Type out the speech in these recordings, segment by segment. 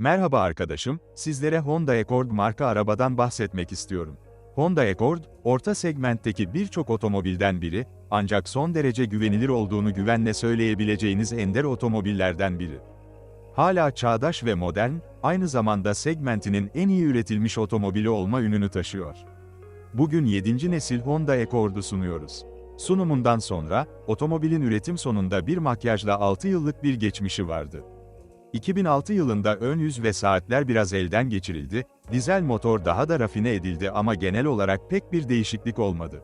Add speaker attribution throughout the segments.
Speaker 1: Merhaba arkadaşım, sizlere Honda Accord marka arabadan bahsetmek istiyorum. Honda Accord, orta segmentteki birçok otomobilden biri, ancak son derece güvenilir olduğunu güvenle söyleyebileceğiniz ender otomobillerden biri. Hala çağdaş ve modern, aynı zamanda segmentinin en iyi üretilmiş otomobili olma ününü taşıyor. Bugün 7. nesil Honda Accord'u sunuyoruz. Sunumundan sonra, otomobilin üretim sonunda bir makyajla 6 yıllık bir geçmişi vardı. 2006 yılında ön yüz ve saatler biraz elden geçirildi, dizel motor daha da rafine edildi ama genel olarak pek bir değişiklik olmadı.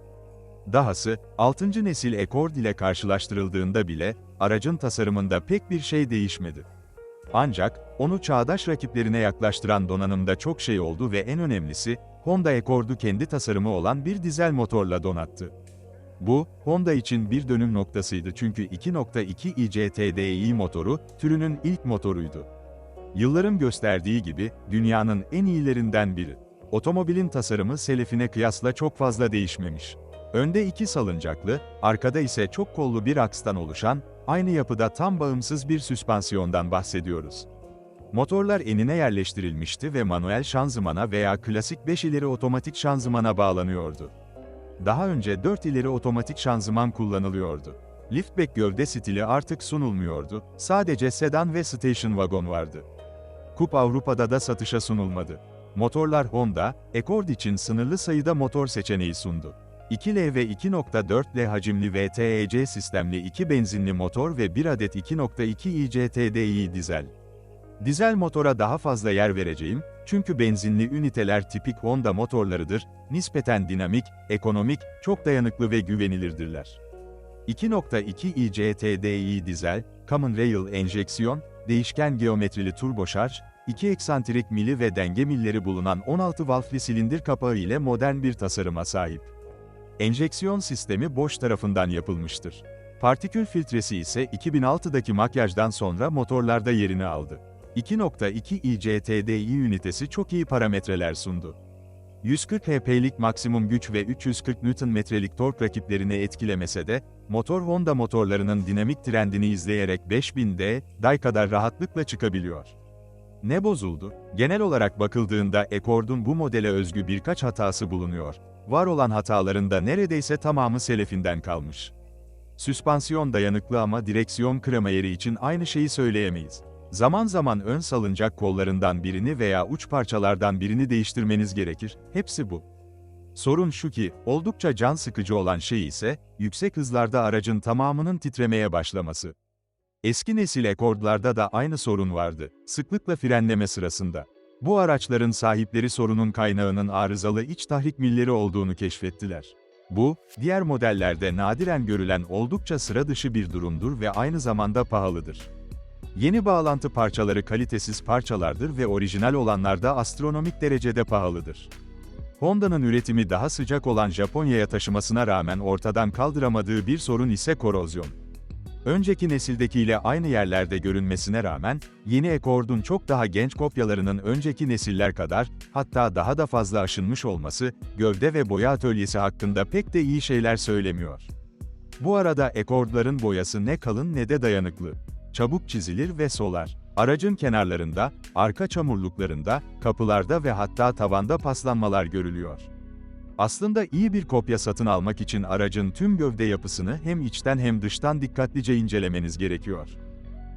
Speaker 1: Dahası, 6. nesil Accord ile karşılaştırıldığında bile, aracın tasarımında pek bir şey değişmedi. Ancak, onu çağdaş rakiplerine yaklaştıran donanımda çok şey oldu ve en önemlisi, Honda Accord'u kendi tasarımı olan bir dizel motorla donattı. Bu, Honda için bir dönüm noktasıydı çünkü 2.2 ICTDI motoru, türünün ilk motoruydu. Yılların gösterdiği gibi, dünyanın en iyilerinden biri. Otomobilin tasarımı selefine kıyasla çok fazla değişmemiş. Önde iki salıncaklı, arkada ise çok kollu bir akstan oluşan, aynı yapıda tam bağımsız bir süspansiyondan bahsediyoruz. Motorlar enine yerleştirilmişti ve manuel şanzımana veya klasik 5 ileri otomatik şanzımana bağlanıyordu. Daha önce 4 ileri otomatik şanzıman kullanılıyordu. Liftback gövde stili artık sunulmuyordu, sadece sedan ve station wagon vardı. Kup Avrupa'da da satışa sunulmadı. Motorlar Honda, Accord için sınırlı sayıda motor seçeneği sundu. 2L ve 2.4L hacimli VTEC sistemli 2 benzinli motor ve 1 adet 2.2 ICTDI dizel. Dizel motora daha fazla yer vereceğim, çünkü benzinli üniteler tipik Honda motorlarıdır, nispeten dinamik, ekonomik, çok dayanıklı ve güvenilirdirler. 2.2 ICTDI dizel, Common Rail enjeksiyon, değişken geometrili turboşarj, iki eksantrik mili ve denge milleri bulunan 16 valfli silindir kapağı ile modern bir tasarıma sahip. Enjeksiyon sistemi Bosch tarafından yapılmıştır. Partikül filtresi ise 2006'daki makyajdan sonra motorlarda yerini aldı. 2.2 ICTDI ünitesi çok iyi parametreler sundu. 140 HP'lik maksimum güç ve 340 Nm'lik tork rakiplerini etkilemese de, motor Honda motorlarının dinamik trendini izleyerek 5000D, day kadar rahatlıkla çıkabiliyor. Ne bozuldu? Genel olarak bakıldığında Accord'un bu modele özgü birkaç hatası bulunuyor. Var olan hataların da neredeyse tamamı selefinden kalmış. Süspansiyon dayanıklı ama direksiyon krema yeri için aynı şeyi söyleyemeyiz. Zaman zaman ön salıncak kollarından birini veya uç parçalardan birini değiştirmeniz gerekir, hepsi bu. Sorun şu ki, oldukça can sıkıcı olan şey ise, yüksek hızlarda aracın tamamının titremeye başlaması. Eski nesil Accord'larda da aynı sorun vardı, sıklıkla frenleme sırasında. Bu araçların sahipleri sorunun kaynağının arızalı iç tahrik milleri olduğunu keşfettiler. Bu, diğer modellerde nadiren görülen oldukça sıra dışı bir durumdur ve aynı zamanda pahalıdır. Yeni bağlantı parçaları kalitesiz parçalardır ve orijinal olanlar da astronomik derecede pahalıdır. Honda'nın üretimi daha sıcak olan Japonya'ya taşımasına rağmen ortadan kaldıramadığı bir sorun ise korozyon. Önceki nesildekiyle aynı yerlerde görünmesine rağmen, yeni Accord'un çok daha genç kopyalarının önceki nesiller kadar, hatta daha da fazla aşınmış olması, gövde ve boya atölyesi hakkında pek de iyi şeyler söylemiyor. Bu arada Accord'ların boyası ne kalın ne de dayanıklı. Çabuk çizilir ve solar. Aracın kenarlarında, arka çamurluklarında, kapılarda ve hatta tavanda paslanmalar görülüyor. Aslında iyi bir kopya satın almak için aracın tüm gövde yapısını hem içten hem dıştan dikkatlice incelemeniz gerekiyor.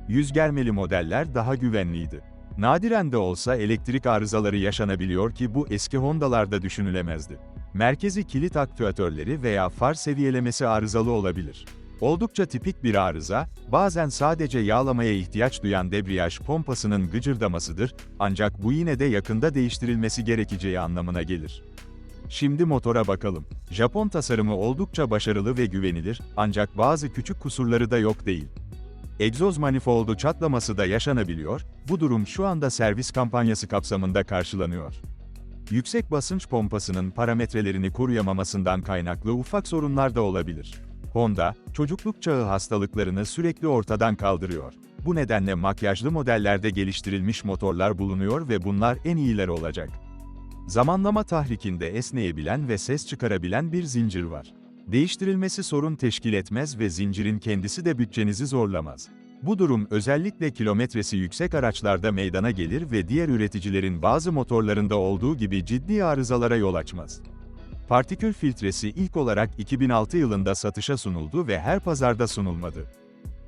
Speaker 1: Yüz germeli modeller daha güvenliydi. Nadiren de olsa elektrik arızaları yaşanabiliyor ki bu eski Honda'larda düşünülemezdi. Merkezi kilit aktüatörleri veya far seviyelemesi arızalı olabilir. Oldukça tipik bir arıza, bazen sadece yağlamaya ihtiyaç duyan debriyaj pompasının gıcırdamasıdır, ancak bu yine de yakında değiştirilmesi gerekeceği anlamına gelir. Şimdi motora bakalım. Japon tasarımı oldukça başarılı ve güvenilir, ancak bazı küçük kusurları da yok değil. Egzoz manifoldu çatlaması da yaşanabiliyor, bu durum şu anda servis kampanyası kapsamında karşılanıyor. Yüksek basınç pompasının parametrelerini koruyamamasından kaynaklı ufak sorunlar da olabilir. Honda, çocukluk çağı hastalıklarını sürekli ortadan kaldırıyor. Bu nedenle makyajlı modellerde geliştirilmiş motorlar bulunuyor ve bunlar en iyileri olacak. Zamanlama tahrikinde esneyebilen ve ses çıkarabilen bir zincir var. Değiştirilmesi sorun teşkil etmez ve zincirin kendisi de bütçenizi zorlamaz. Bu durum özellikle kilometresi yüksek araçlarda meydana gelir ve diğer üreticilerin bazı motorlarında olduğu gibi ciddi arızalara yol açmaz. Partikül filtresi ilk olarak 2006 yılında satışa sunuldu ve her pazarda sunulmadı.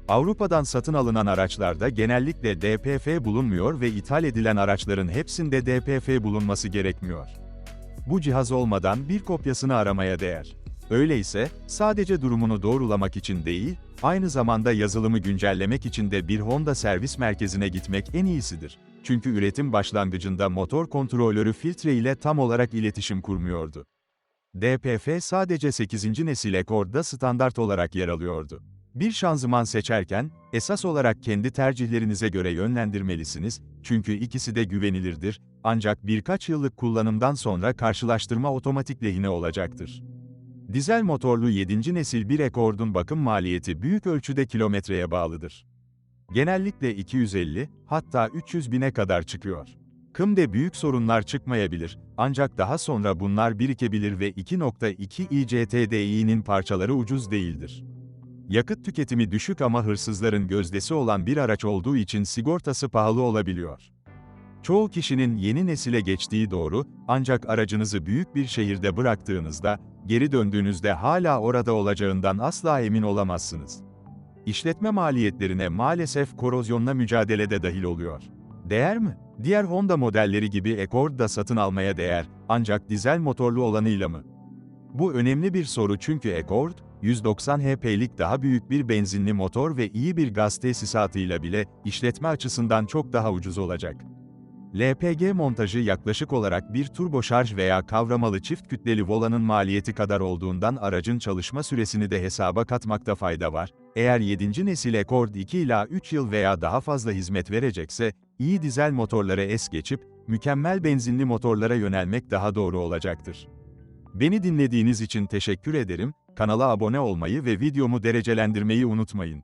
Speaker 1: Avrupa'dan satın alınan araçlarda genellikle DPF bulunmuyor ve ithal edilen araçların hepsinde DPF bulunması gerekmiyor. Bu cihaz olmadan bir kopyasını aramaya değer. Öyleyse, sadece durumunu doğrulamak için değil, aynı zamanda yazılımı güncellemek için de bir Honda servis merkezine gitmek en iyisidir. Çünkü üretim başlangıcında motor kontrolörü filtre ile tam olarak iletişim kurmuyordu. DPF sadece 8. nesil Accord'da standart olarak yer alıyordu. Bir şanzıman seçerken, esas olarak kendi tercihlerinize göre yönlendirmelisiniz, çünkü ikisi de güvenilirdir, ancak birkaç yıllık kullanımdan sonra karşılaştırma otomatik lehine olacaktır. Dizel motorlu 7. nesil bir Accord'un bakım maliyeti büyük ölçüde kilometreye bağlıdır. Genellikle 250, hatta 300 bine kadar çıkıyor. Kım'de büyük sorunlar çıkmayabilir, ancak daha sonra bunlar birikebilir ve 2.2 ICTDI'nin parçaları ucuz değildir. Yakıt tüketimi düşük ama hırsızların gözdesi olan bir araç olduğu için sigortası pahalı olabiliyor. Çoğu kişinin yeni nesile geçtiği doğru, ancak aracınızı büyük bir şehirde bıraktığınızda, geri döndüğünüzde hala orada olacağından asla emin olamazsınız. İşletme maliyetlerine maalesef korozyonla mücadele de dahil oluyor. Değer mi? Diğer Honda modelleri gibi Accord da satın almaya değer, ancak dizel motorlu olanıyla mı? Bu önemli bir soru çünkü Accord, 190 HP'lik daha büyük bir benzinli motor ve iyi bir gaz tesisatıyla bile, işletme açısından çok daha ucuz olacak. LPG montajı yaklaşık olarak bir turbo şarj veya kavramalı çift kütleli volanın maliyeti kadar olduğundan aracın çalışma süresini de hesaba katmakta fayda var. Eğer 7. nesil Accord 2 ila 3 yıl veya daha fazla hizmet verecekse, iyi dizel motorlara es geçip, mükemmel benzinli motorlara yönelmek daha doğru olacaktır. Beni dinlediğiniz için teşekkür ederim, kanala abone olmayı ve videomu derecelendirmeyi unutmayın.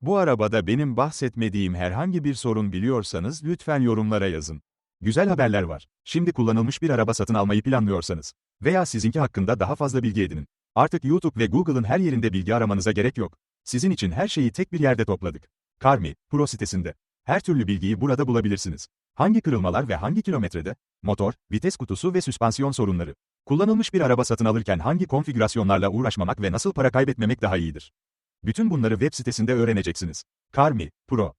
Speaker 1: Bu arabada benim bahsetmediğim herhangi bir sorun biliyorsanız lütfen yorumlara yazın. Güzel haberler var. Şimdi kullanılmış bir araba satın almayı planlıyorsanız veya sizinki hakkında daha fazla bilgi edinin. Artık YouTube ve Google'ın her yerinde bilgi aramanıza gerek yok. Sizin için her şeyi tek bir yerde topladık. Carmi, Pro sitesinde. Her türlü bilgiyi burada bulabilirsiniz. Hangi kırılmalar ve hangi kilometrede? Motor, vites kutusu ve süspansiyon sorunları. Kullanılmış bir araba satın alırken hangi konfigürasyonlarla uğraşmamak ve nasıl para kaybetmemek daha iyidir? Bütün bunları web sitesinde öğreneceksiniz. Carmi, Pro.